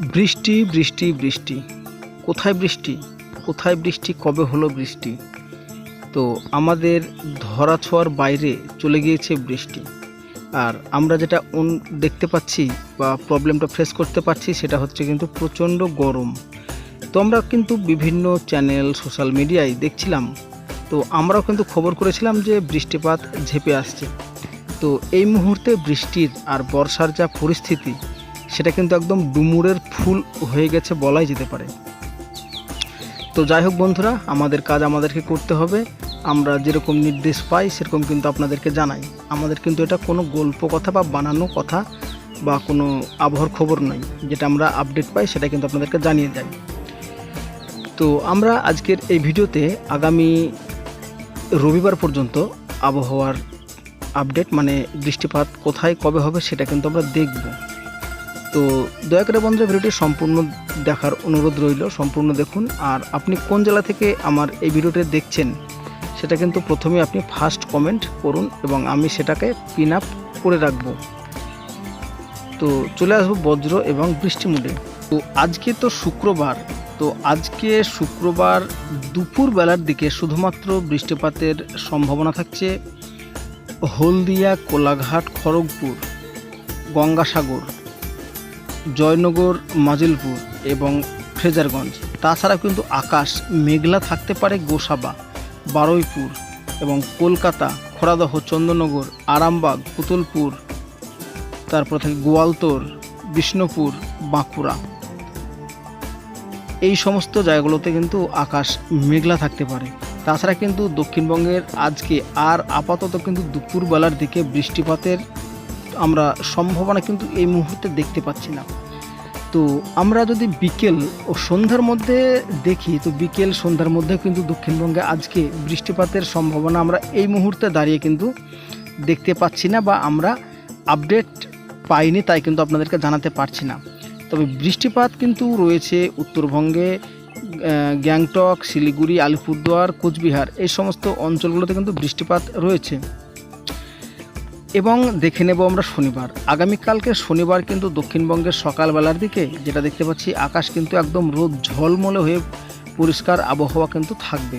বৃষ্টি বৃষ্টি বৃষ্টি। কোথায় বৃষ্টি? কোথায় বৃষ্টি? কবে হলো বৃষ্টি? তো আমাদের ধরা ছোঁয়ার বাইরে চলে গিয়েছে বৃষ্টি। আর আমরা যেটা দেখতে পাচ্ছি বা প্রবলেমটা ফেস করতে পারছি সেটা হচ্ছে কিন্তু প্রচণ্ড গরম। তো আমরা কিন্তু বিভিন্ন চ্যানেল সোশ্যাল মিডিয়ায় দেখছিলাম। তো আমরাও কিন্তু খবর করেছিলাম যে বৃষ্টিপাত ঝেপে আসছে। তো এই মুহূর্তে বৃষ্টির আর বর্ষার যা পরিস্থিতি সেটা কিন্তু একদম ডুমুরের ফুল হয়ে গেছে বলাই যেতে পারে। তো যাই হোক বন্ধুরা, আমাদের কাজ আমাদেরকে করতে হবে। আমরা যেরকম নির্দেশ পাই, সেরকম কিন্তু আপনাদেরকে জানাই। আমাদের কিন্তু এটা কোনো গল্প কথা বা বানানো কথা বা কোনো আবহাওয়ার খবর নয় যেটা আমরা আপডেট পাই, সেটা কিন্তু আপনাদেরকে জানিয়ে যাই তো আমরা আজকের এই ভিডিওতে আগামী রবিবার পর্যন্ত আবহাওয়ার আপডেট মানে বৃষ্টিপাত কোথায়, কবে হবে, সেটা কিন্তু আমরা দেখব। তো দয়া করে বন্ধুরা ভিডিওটি সম্পূর্ণ দেখার অনুরোধ রইল, সম্পূর্ণ দেখুন। আর আপনি কোন জেলা থেকে আমার এই ভিডিওটি দেখছেন, সেটা কিন্তু প্রথমে আপনি ফার্স্ট কমেন্ট করুন এবং আমি সেটাকে পিন আপ করে রাখব। তো চলে আসব বজ্র এবং বৃষ্টি মুডে। তো আজকে তো শুক্রবার, তো আজকে শুক্রবার দুপুর বেলার দিকে শুধুমাত্র বৃষ্টিপাতের সম্ভাবনা থাকছে হলদিয়া, কোলাঘাট, খড়গপুর, গঙ্গাসাগর। জয়নগর, মাজিলপুর এবং ফ্রেজারগঞ্জ। তাছাড়া কিন্তু আকাশ মেঘলা থাকতে পারে গোসাবা, বারুইপুর এবং কলকাতা খোড়াদহ চন্দননগর আরামবাগ, পুতুলপুর, তারপর থেকে গোয়ালতোর, বিষ্ণুপুর, বাঁকুড়া। এই সমস্ত জায়গাগুলোতে কিন্তু আকাশ মেঘলা থাকতে পারে। তাছাড়া কিন্তু দক্ষিণবঙ্গের আজকে আর আপাতত কিন্তু দুপুরবেলার দিকে বৃষ্টিপাতের আমরা সম্ভাবনা কিন্তু এই মুহূর্তে দেখতে পাচ্ছি না। তো আমরা যদি বিকেল ও সন্ধ্যার মধ্যে দেখি, তো বিকেল সন্ধ্যার মধ্যে কিন্তু দক্ষিণবঙ্গে আজকে বৃষ্টিপাতের সম্ভাবনা আমরা এই মুহূর্তে দাঁড়িয়ে কিন্তু দেখতে পাচ্ছি না বা আমরা আপডেট পাইনি তাই কিন্তু আপনাদেরকে জানাতে পারছি না। তবে বৃষ্টিপাত কিন্তু রয়েছে উত্তরবঙ্গে গ্যাংটক, শিলিগুড়ি, আলিপুরদুয়ার, কোচবিহার এই সমস্ত অঞ্চলগুলোতে কিন্তু বৃষ্টিপাত রয়েছে। এবং দেখে নেব আমরা শনিবার। আগামীকালকে শনিবার কিন্তু দক্ষিণবঙ্গের সকালবেলার দিকে, যেটা দেখতে পাচ্ছি, আকাশ কিন্তু একদম রোদ ঝলমলে হয়ে পরিষ্কার আবহাওয়া কিন্তু থাকবে।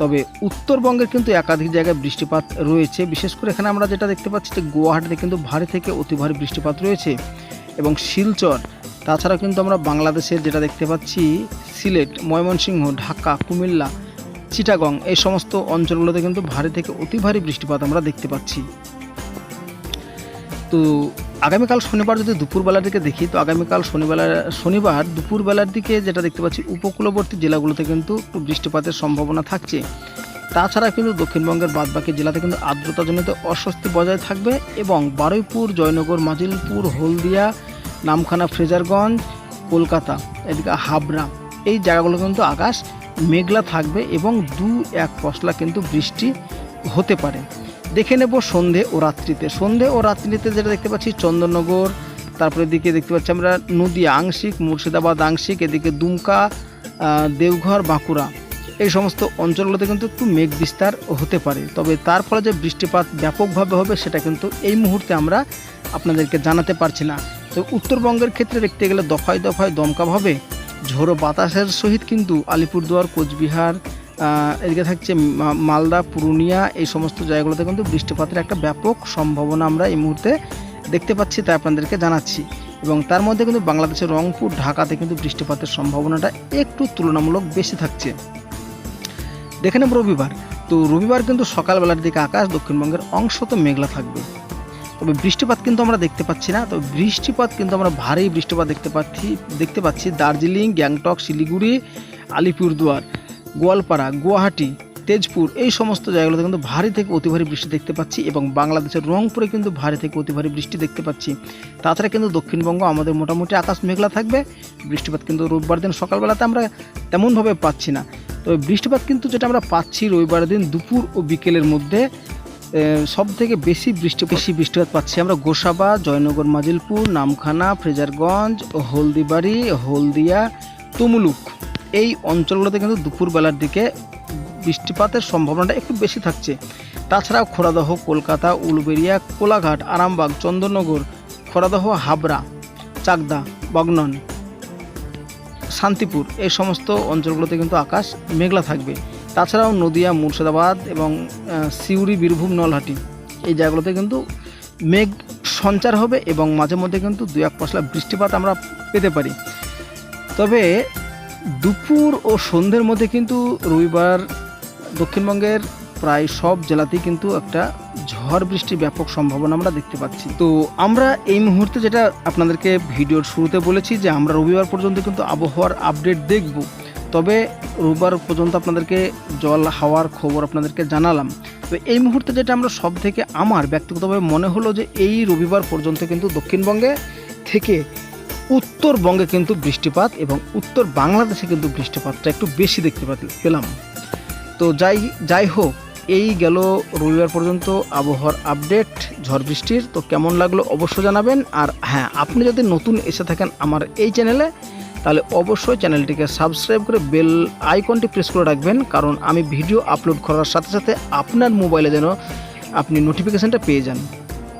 তবে উত্তরবঙ্গের কিন্তু একাধিক জায়গায় বৃষ্টিপাত রয়েছে। বিশেষ করে এখানে আমরা যেটা দেখতে পাচ্ছি যে গুয়াহাটিতে কিন্তু ভারী থেকে অতি ভারী বৃষ্টিপাত রয়েছে এবং শিলচর তাছাড়া কিন্তু আমরা বাংলাদেশের যেটা দেখতে পাচ্ছি, সিলেট, ময়মনসিংহ, ঢাকা, কুমিল্লা, চিটাগং, এই সমস্ত অঞ্চলগুলোতে কিন্তু ভারী থেকে অতি ভারী বৃষ্টিপাত আমরা দেখতে পাচ্ছি। তো আগামীকাল শনিবার যদি দুপুরবেলার দিকে দেখি, তো আগামীকাল শনিবেলা, শনিবার দুপুরবেলার দিকে যেটা দেখতে পাচ্ছি, উপকূলবর্তী জেলাগুলোতে কিন্তু একটু বৃষ্টিপাতের সম্ভাবনা থাকছে। তাছাড়া কিন্তু দক্ষিণবঙ্গের বাদবাকি জেলাতে কিন্তু আর্দ্রতাজনিত অস্বস্তি বজায় থাকবে এবং বারুইপুর, জয়নগর, মাজিলপুর, হলদিয়া, নামখানা, ফ্রেজারগঞ্জ, কলকাতা, এদিকে হাবড়া, এই জায়গাগুলো কিন্তু আকাশ মেঘলা থাকবে এবং দু এক পশলা কিন্তু বৃষ্টি হতে পারে। দেখে নেব সন্ধে ও রাত্রিতে। সন্ধে ও রাত্রিতে যেটা দেখতে পাচ্ছি, চন্দননগর, তারপরে এদিকে দেখতে পাচ্ছি আমরা নদিয়া, আংশিক, মুর্শিদাবাদ আংশিক, এদিকে দুমকা দেওঘর, বাঁকুড়া। এই সমস্ত অঞ্চলগুলোতে কিন্তু একটু মেঘ বিস্তার হতে পারে। তবে তার ফলে যে বৃষ্টিপাত ব্যাপকভাবে হবে, সেটা কিন্তু এই মুহূর্তে আমরা আপনাদেরকে জানাতে পারছি না। তো উত্তরবঙ্গের ক্ষেত্রে দেখতে গেলে দফায় দফায় দমকাভাবে ঝোড়ো বাতাসের সহিত কিন্তু আলিপুরদুয়ার, কোচবিহার এদিকে থাকছে মালদা, পুরুলিয়া, এই সমস্ত জায়গাগুলোতে কিন্তু বৃষ্টিপাতের একটা ব্যাপক সম্ভাবনা আমরা এই মুহূর্তে দেখতে পাচ্ছি, তাই আপনাদেরকে জানাচ্ছি। এবং তার মধ্যে কিন্তু বাংলাদেশের রংপুর, ঢাকাতে কিন্তু বৃষ্টিপাতের সম্ভাবনাটা একটু তুলনামূলক বেশি থাকছে। দেখে নেব রবিবার। তো রবিবার কিন্তু সকালবেলার দিকে আকাশ দক্ষিণবঙ্গের অংশত মেঘলা থাকবে। তবে বৃষ্টিপাত কিন্তু আমরা দেখতে পাচ্ছি না। তবে বৃষ্টিপাত কিন্তু আমরা ভারী বৃষ্টিপাত দেখতে পাচ্ছি দেখতে পাচ্ছি দার্জিলিং, গ্যাংটক, শিলিগুড়ি, আলিপুরদুয়ার। গোয়ালপাড়া, গুয়াহাটি, তেজপুর এই সমস্ত জায়গাগুলোতে কিন্তু ভারী থেকে অতি ভারী বৃষ্টি দেখতে পাচ্ছি এবং বাংলাদেশের রংপুরে কিন্তু ভারী থেকে অতি ভারী বৃষ্টি দেখতে পাচ্ছি। তাছাড়া কিন্তু দক্ষিণবঙ্গ আমাদের মোটামুটি আকাশ মেঘলা থাকবে। বৃষ্টিপাত কিন্তু রোববার দিন সকালবেলাতে আমরা তেমনভাবে পাচ্ছি না। তবে বৃষ্টিপাত কিন্তু যেটা আমরা পাচ্ছি রবিবার দিন দুপুর ও বিকেলের মধ্যে সব থেকে বেশি বৃষ্টি, বেশি বৃষ্টিপাত পাচ্ছি আমরা গোসাবা, জয়নগর, মাজিলপুর, নামখানা, ফ্রেজারগঞ্জ, হলদিবাড়ি, হলদিয়া, তুমুলুক। এই অঞ্চলগুলোতে কিন্তু দুপুরবেলার দিকে বৃষ্টিপাতের সম্ভাবনাটা একটু বেশি থাকছে। তাছাড়াও খোড়াদহ কলকাতা, উলুবেড়িয়া, কোলাঘাট, আরামবাগ, চন্দননগর খোড়াদহ হাবড়া, চাকদা, বাগনন, শান্তিপুর এই সমস্ত অঞ্চলগুলোতে কিন্তু আকাশ মেঘলা থাকবে। তাছাড়াও নদিয়া, মুর্শিদাবাদ এবং সিউড়ি, বীরভূম, নলহাটি এই জায়গাগুলোতে কিন্তু মেঘ সঞ্চার হবে এবং মাঝে মধ্যে কিন্তু দু এক পশলা বৃষ্টিপাত আমরা পেতে পারি। তবে দুপুর ও সন্ধ্যের মধ্যে কিন্তু রবিবার দক্ষিণবঙ্গের প্রায় সব জেলাতেই কিন্তু একটা ঝড় বৃষ্টি ব্যাপক সম্ভাবনা আমরা দেখতে পাচ্ছি। তো আমরা এই মুহূর্তে যেটা আপনাদেরকে ভিডিওর শুরুতে বলেছি যে আমরা রবিবার পর্যন্ত কিন্তু আবহাওয়ার আপডেট দেখব। তবে রবিবার পর্যন্ত আপনাদেরকে জল, হাওয়ার খবর আপনাদেরকে জানালাম। তো এই মুহূর্তে যেটা আমরা সব থেকে আমার ব্যক্তিগতভাবে মনে হলো যে এই রবিবার পর্যন্ত কিন্তু দক্ষিণবঙ্গে থেকে উত্তরবঙ্গে কিন্তু বৃষ্টিপাত এবং উত্তর বাংলাদেশে কিন্তু বৃষ্টিপাতটা একটু বেশি দেখতে পেলাম। তো যাই যাই হোক, এই গেল রবিবার পর্যন্ত আবহাওয়ার আপডেট, ঝড় বৃষ্টির। তো কেমন লাগল অবশ্যই জানাবেন। আর হ্যাঁ আপনি যদি নতুন এসে থাকেন আমার এই চ্যানেলে, তাহলে অবশ্যই চ্যানেলটিকে সাবস্ক্রাইব করে বেল আইকনটি প্রেস করে রাখবেন। কারণ আমি ভিডিও আপলোড করার সাথে সাথে আপনার মোবাইলে যেন আপনি নোটিফিকেশানটা পেয়ে যান।